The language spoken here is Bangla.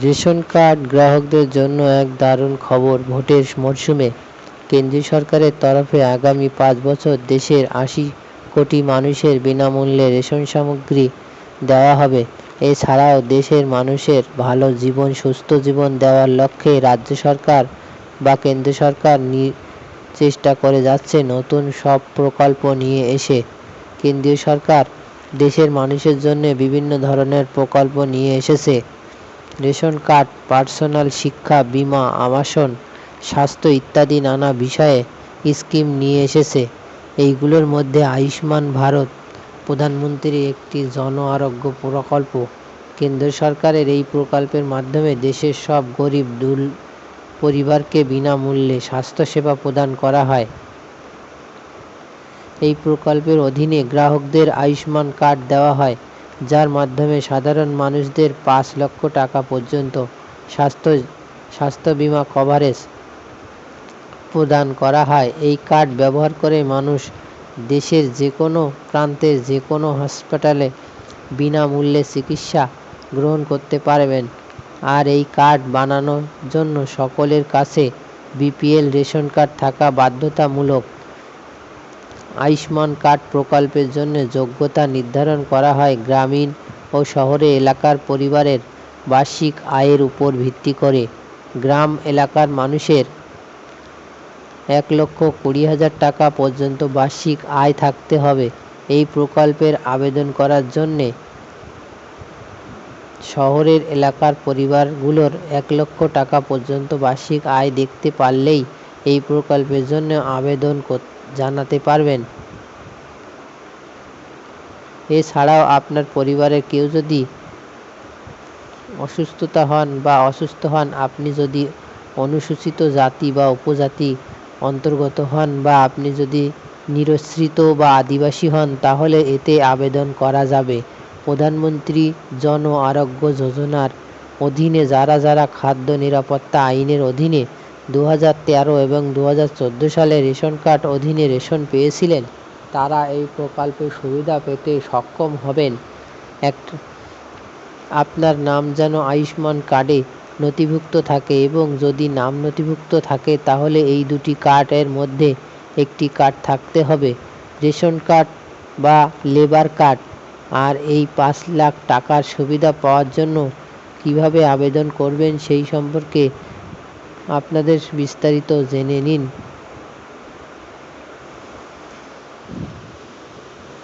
রেশন কার্ড গ্রাহকদের জন্য এক দারুণ খবর ভোটের মরশুমে। কেন্দ্রীয় সরকারের তরফে আগামী পাঁচ বছর দেশের আশি কোটি মানুষের বিনামূল্যে রেশন সামগ্রী দেওয়া হবে। এছাড়াও দেশের মানুষের ভালো জীবন, সুস্থ জীবন দেওয়ার লক্ষ্যে রাজ্য সরকার বা কেন্দ্র সরকার চেষ্টা করে যাচ্ছে নতুন সব প্রকল্প নিয়ে এসে। কেন্দ্রীয় সরকার দেশের মানুষের জন্য বিভিন্ন ধরনের প্রকল্প নিয়ে এসেছে। রেশন কার্ড, পার্সোনাল শিক্ষা, বীমা, আবাসন, স্বাস্থ্য ইত্যাদি নানা বিষয়ে স্কিম নিয়ে এসেছে। এইগুলোর মধ্যে আয়ুষ্মান ভারত প্রধানমন্ত্রীর একটি জন আরোগ্য প্রকল্প। কেন্দ্র সরকারের এই প্রকল্পের মাধ্যমে দেশের সব গরিব, দুল পরিবারকে বিনামূল্যে স্বাস্থ্যসেবা প্রদান করা হয়। এই প্রকল্পের অধীনে গ্রাহকদের আয়ুষ্মান কার্ড দেওয়া হয়। যার মাধ্যমে সাধারণ মানুষদের পাঁচ লক্ষ টাকা পর্যন্ত স্বাস্থ্য স্বাস্থ্য বিমা কভারেজ প্রদান করা হয়। এই কার্ড ব্যবহার করে মানুষ দেশের যে কোনো প্রান্তের যে কোনো হাসপাতালে বিনামূল্যে চিকিৎসা গ্রহণ করতে পারবেন। আর এই কার্ড বানানোর জন্য সকলের কাছে বিপিএল রেশন কার্ড থাকা বাধ্যতামূলক। আয়ুষ্মান কার্ড প্রকল্পের জন্য যোগ্যতা নির্ধারণ করা হয় গ্রামীণ ও শহরে এলাকার পরিবারের বার্ষিক আয়ের উপর ভিত্তি করে। গ্রাম এলাকার মানুষের এক লক্ষ কুড়ি হাজার টাকা পর্যন্ত বার্ষিক আয় থাকতে হবে। এই প্রকল্পের আবেদন করার জন্যে শহরের এলাকার পরিবারগুলোর এক লক্ষ টাকা পর্যন্ত বার্ষিক আয় দেখতে পারলেই এই প্রকল্পের জন্য আবেদন কর- জানাতে পারবেন। এছাড়াও আপনার পরিবারের কেউ যদি অসুস্থতা হন বা অসুস্থ হন, আপনি যদি অনুসূচিত জাতি বা উপজাতি অন্তর্গত হন বা আপনি যদি নিরস্ত্রিত বা আদিবাসী হন, তাহলে এতে আবেদন করা যাবে। প্রধানমন্ত্রী জন আরোগ্য যোজনার অধীনে যারা যারা খাদ্য নিরাপত্তা আইনের অধীনে দু হাজার তেরো এবং দু হাজার চোদ্দ সালে রেশন কার্ড অধীনে রেশন পেয়েছিলেন। তারা এই প্রকল্পের সুবিধা পেতে সক্ষম হবেন। এক, আপনার নাম যেন আয়ুষ্মান কার্ডে নথিভুক্ত থাকে এবং যদি নাম নথিভুক্ত থাকে, তাহলে এই দুটি কার্ডের মধ্যে একটি কার্ড থাকতে হবে। রেশন কার্ড বা লেবার কার্ড। আর এই পাঁচ লাখ টাকার সুবিধা পাওয়ার জন্য কীভাবে আবেদন করবেন সেই সম্পর্কে আপনাদের বিস্তারিত জেনে নিন।